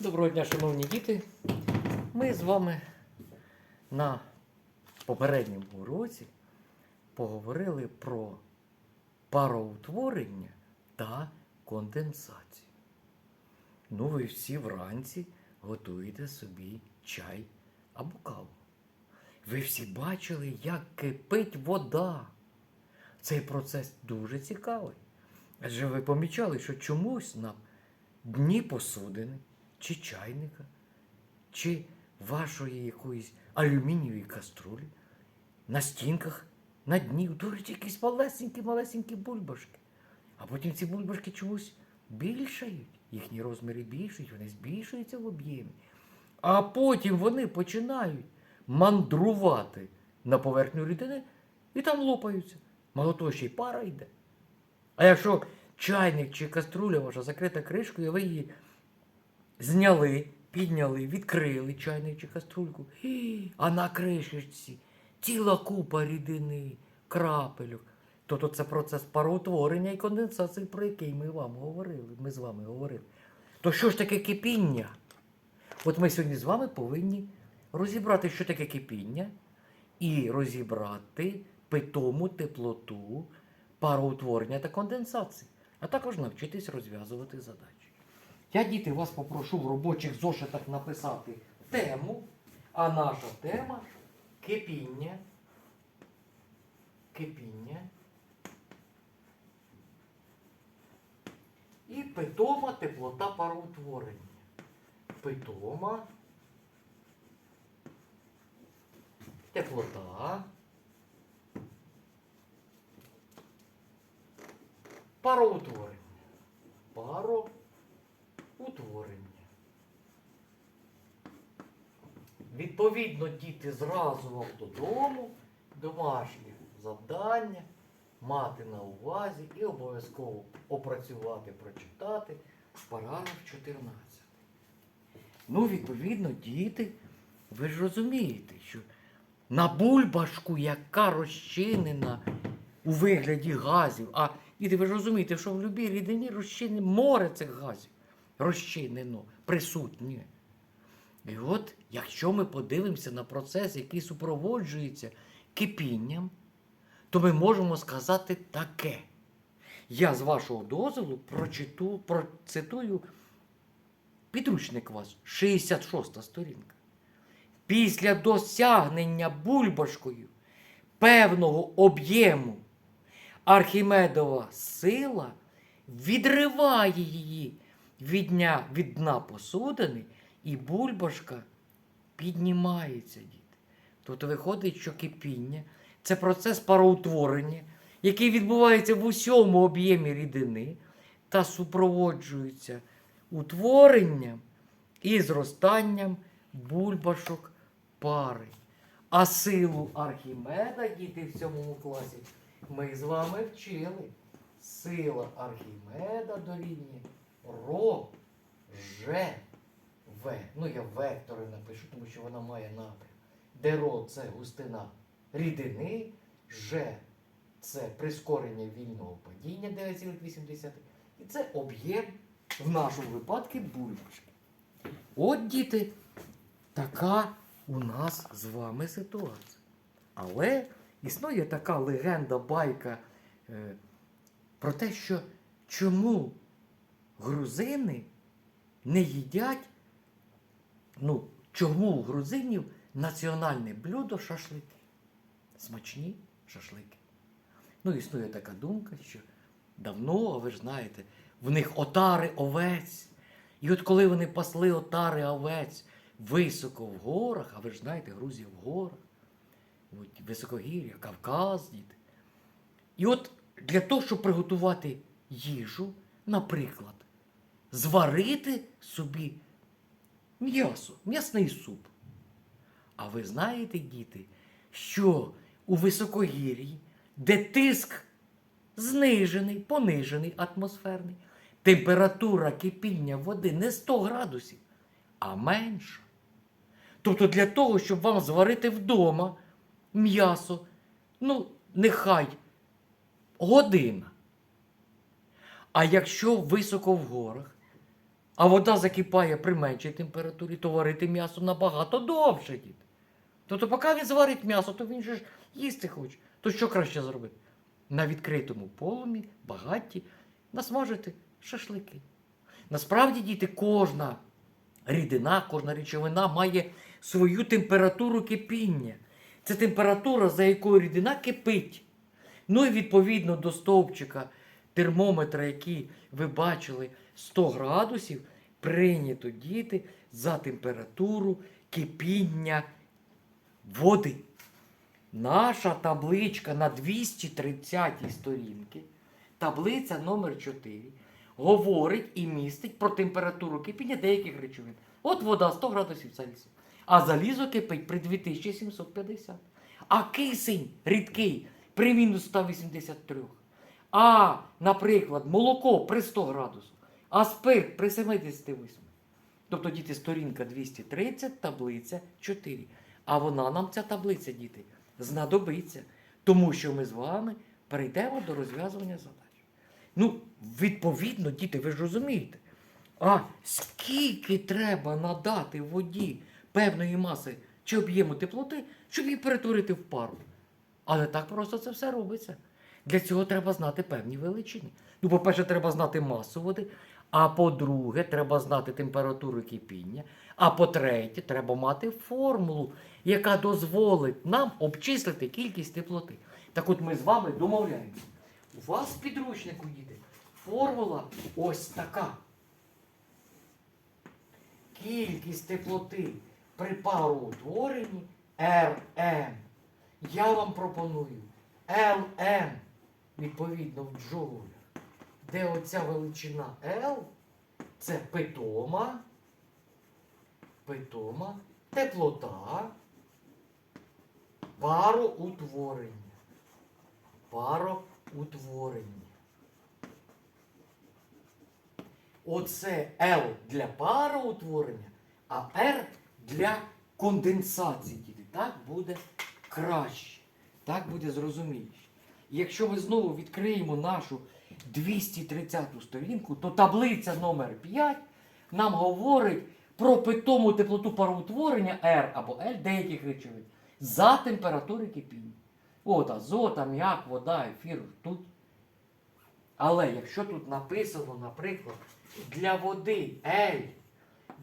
Доброго дня, шановні діти. Ми з вами на попередньому уроці поговорили про пароутворення та конденсацію. Ну, ви всі вранці готуєте собі чай або каву. Ви всі бачили, як кипить вода. Цей процес дуже цікавий. Адже ви помічали, що чомусь на дні посудини, чи чайника, чи вашої якоїсь алюмінієвої каструлі, на стінках, на дні утворюються якісь малесенькі-малесенькі бульбашки. А потім ці бульбашки чомусь більшають, їхні розміри більшають, вони збільшуються в об'ємі. А потім вони починають мандрувати на поверхню рідини і там лопаються. Мало того, ще й пара йде. А якщо чайник чи каструля ваша закрита кришкою, ви її зняли, підняли, відкрили чайник чи каструльку, а на кришечці ціла купа рідини, крапельок. Тобто це процес пароутворення і конденсації, про який ми вам говорили. Ми з вами говорили. То що ж таке кипіння? От ми сьогодні з вами повинні розібрати, що таке кипіння, і розібрати питому теплоту пароутворення та конденсації, а також навчитись розв'язувати задачі. Я, діти, вас попрошу в робочих зошитах написати тему, а наша тема кипіння. Кипіння. І питома теплота пароутворення. Питома теплота. Пароутворення. Пароутворення. Відповідно, діти зразу вам додому домашнє завдання мати на увазі і обов'язково опрацювати, прочитати параграф 14. Ну, відповідно, діти, ви ж розумієте, що на бульбашку, яка розчинена у вигляді газів, а діти, ви ж розумієте, що в будь-якій рідині розчинене море цих газів розчинено, присутнє. І от, якщо ми подивимося на процес, який супроводжується кипінням, то ми можемо сказати таке. Я з вашого дозволу прочиту, процитую підручник вас, 66 сторінка. Після досягнення бульбашкою певного об'єму Архімедова сила відриває її від дня, від дна посудини, і бульбашка піднімається, діти. Тобто виходить, що кипіння це процес пароутворення, який відбувається в усьому об'ємі рідини та супроводжується утворенням і зростанням бульбашок пари. А силу Архімеда, діти в сьомому класі, ми з вами вчили. Сила Архімеда дорівнює ро, же, в. Ну, я вектори напишу, тому що вона має напрям. Де ро це густина рідини, ж це прискорення вільного падіння 9,8. І це об'єм в нашому випадку бульбашки. От, діти, така у нас з вами ситуація. Але існує така легенда, байка е, про те, що чому грузини не їдять, ну, чому у грузинів національне блюдо шашлики. Смачні шашлики. Ну, існує така думка, що давно, а ви ж знаєте, в них отари овець. І от коли вони пасли отари овець високо в горах, а ви ж знаєте, Грузія в горах, високогір'я, Кавказ, діти. І от для того, щоб приготувати їжу, наприклад, зварити собі м'ясо, м'ясний суп. А ви знаєте, діти, що у високогір'ї, де тиск знижений, понижений атмосферний, температура кипіння води не 100 градусів, а менша. Тобто для того, щоб вам зварити вдома м'ясо, ну, нехай година. А якщо високо в горах, А вода закипає при меншій температурі, то варити м'ясо набагато довше, дід. Тобто, поки він зварить м'ясо, то він же ж їсти хоче. То що краще зробити? На відкритому полумі, багатті, насмажити шашлики. Насправді, діти, кожна рідина, кожна речовина має свою температуру кипіння. Це температура, за якою рідина кипить. Ну і відповідно до стовпчика термометра, який ви бачили, 100 градусів, прийнято діти за температуру кипіння води. Наша табличка на 230 сторінки, таблиця номер 4 говорить і містить про температуру кипіння деяких речовин. От вода 100 градусів Цельсія. А залізо кипить при 2750. А кисень рідкий при мінус 183. А, наприклад, молоко при 100 градусах, а спирт при 78. Тобто, діти, сторінка 230, таблиця 4. А вона нам, ця таблиця, діти, знадобиться. Тому що ми з вами перейдемо до розв'язування задач. Ну, відповідно, діти, ви ж розумієте. А скільки треба надати воді певної маси чи об'єму теплоти, щоб її перетворити в пару? Але так просто це все робиться. Для цього треба знати певні величини. Ну, по-перше, треба знати масу води. А по-друге, треба знати температуру кипіння. А по-третє, треба мати формулу, яка дозволить нам обчислити кількість теплоти. Так от ми з вами домовляємося. У вас в підручнику діти формула ось така. Кількість теплоти при пароутворенні Rm. Я вам пропоную LM, відповідно, в джоулях, де оця величина L це питома, питома, теплота, пароутворення. Пароутворення. Оце L для пароутворення, а R для конденсації. Так буде краще. Так буде зрозуміліше. Якщо ми знову відкриємо нашу 230 сторінку, то таблиця номер 5 нам говорить про питому теплоту пароутворення R або L деяких речовин за температури кипіння. От азот, аміак, вода, ефір, ртуть. Але якщо тут написано, наприклад, для води L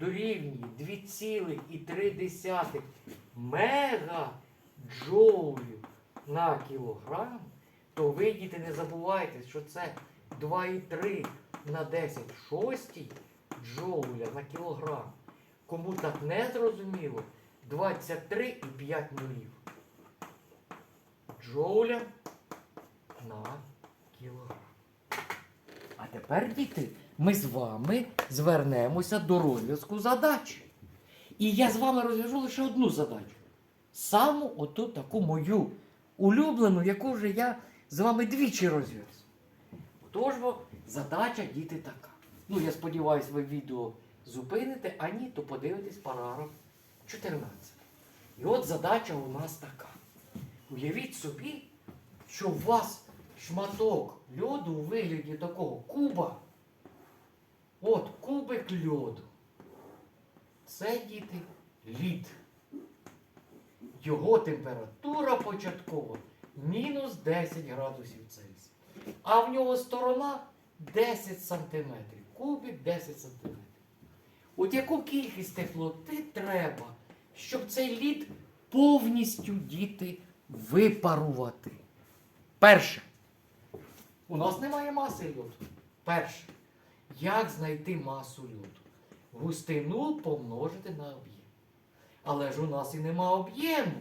дорівнює 2,3 мегаджоулів на кілограм, то ви, діти, не забувайте, що це 2,3 на 10 шостій джоуля на кілограм. Кому так не зрозуміло, 23,5 нулів. Джоуля на кілограм. А тепер, діти, ми з вами звернемося до розв'язку задачі. І я з вами розв'яжу лише одну задачу. Саму оту таку мою улюблену, яку вже я з вами двічі розв'язав. Отож, бо задача діти така. Ну, я сподіваюся, ви відео зупините, а ні, то подивитесь параграф 14. І от задача у нас така. Уявіть собі, що у вас шматок льоду у вигляді такого куба. От кубик льоду. Це діти лід. Його температура початкова мінус 10 градусів Цельсія. А в нього сторона 10 сантиметрів. Кубик 10 сантиметрів. От яку кількість теплоти треба, щоб цей лід повністю діти випарувати? Перше. У нас немає маси льоду. Перше. Як знайти масу льоду? Густину помножити на об'єм. Але ж у нас і нема об'єму.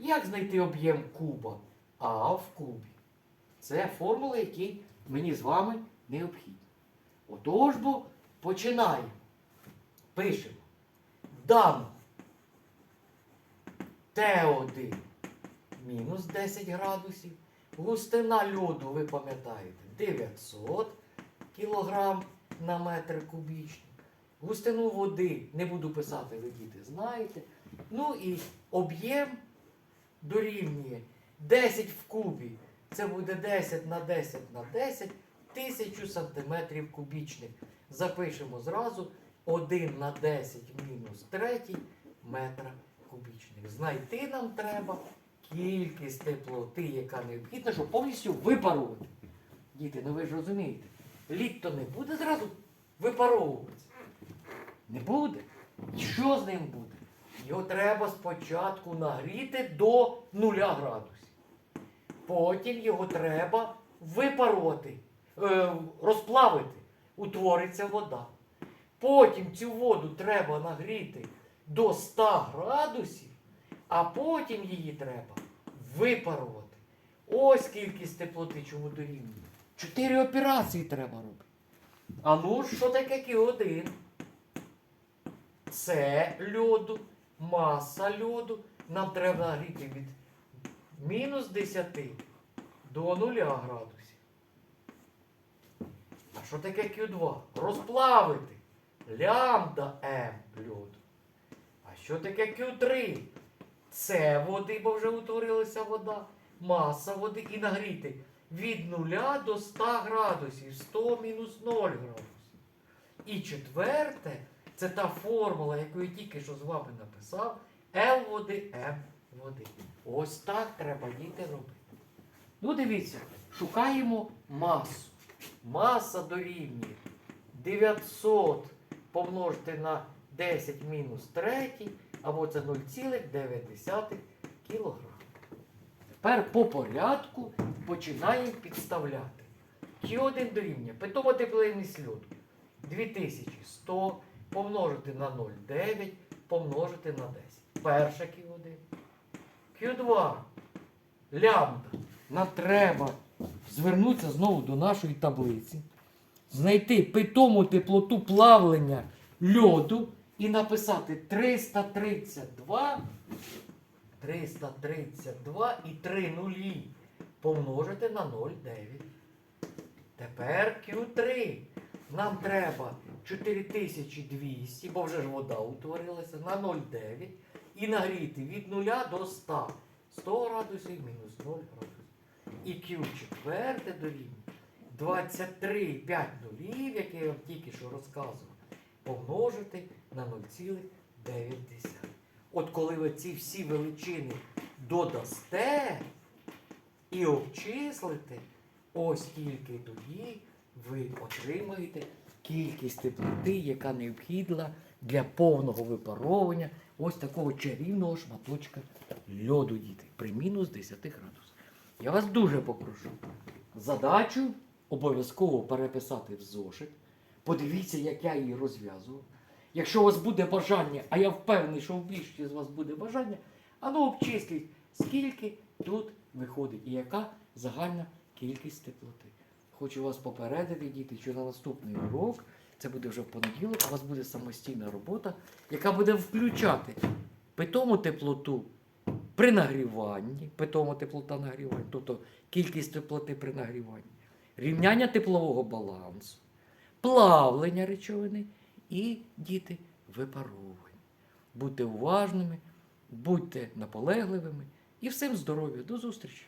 Як знайти об'єм куба? А в кубі. Це формули, які мені з вами необхідні. Отож бо починаємо. Пишемо. Дано Т1 мінус 10 градусів. Густина льоду, ви пам'ятаєте, 900 кг на метр кубічний. Густину води не буду писати, ви діти знаєте. Ну і об'єм дорівнює 10 в кубі. Це буде 10 на 10 на 10 тисячу сантиметрів кубічних. Запишемо зразу 1 на 10 мінус 3 метра кубічних. Знайти нам треба кількість теплоти, яка необхідна, щоб повністю випарувати. Діти, ну ви ж розумієте, лід то не буде зразу випаровуватися. Не буде. Що з ним буде? Його треба спочатку нагріти до 0 градусів. Потім його треба випарувати, е, розплавити. Утвориться вода. Потім цю воду треба нагріти до 100 градусів, а потім її треба випарувати. Ось кількість теплоти, чому дорівнює. Чотири операції треба робити. А ну, що таке Q1? Це льоду, маса льоду. Нам треба нагріти від мінус 10 до 0 градусів. А що таке Q2? Розплавити лямбда М льоду. А що таке Q3? Це води, бо вже утворилася вода, маса води і нагріти від 0 до 100 градусів, 100 мінус 0 градусів. І четверте, це та формула, яку я тільки що з вами написав, L води, M води. Ось так треба діти робити. Ну, дивіться, шукаємо масу. Маса дорівнює 900 помножити на 10 мінус 3, або це 0,9 кг. Тепер по порядку починаємо підставляти. Q1 дорівнює питома теплинність льоду 2100 помножити на 0,9 помножити на 10. Перше Q1. Q2. Лямбда. Нам треба звернутися знову до нашої таблиці, знайти питому теплоту плавлення льоду і написати 332, 332 і 3 нулі помножити на 0,9. Тепер Q3. Нам треба 4200, бо вже ж вода утворилася, на 0,9 і нагріти від 0 до 100. 100 градусів мінус 0 градусів. І Q4 дорівнює 23,5 нулів, які я вам тільки що розказував, помножити на 0,9. От коли ви ці всі величини додасте і обчислите, ось тільки тоді ви отримаєте кількість теплоти, яка необхідна для повного випаровування ось такого чарівного шматочка льоду діти при мінус 10 градусах. Я вас дуже попрошу задачу обов'язково переписати в зошит. Подивіться, як я її розв'язував. Якщо у вас буде бажання, а я впевнений, що в більшості з вас буде бажання, а ну обчисліть, скільки тут виходить і яка загальна кількість теплоти. Хочу вас попередити, діти, що на наступний урок, це буде вже в понеділок, у вас буде самостійна робота, яка буде включати питому теплоту при нагріванні, питома теплота нагрівання, тобто кількість теплоти при нагріванні, рівняння теплового балансу, плавлення речовини і діти випаровування. Будьте уважними, будьте наполегливими і всім здоров'я. До зустрічі!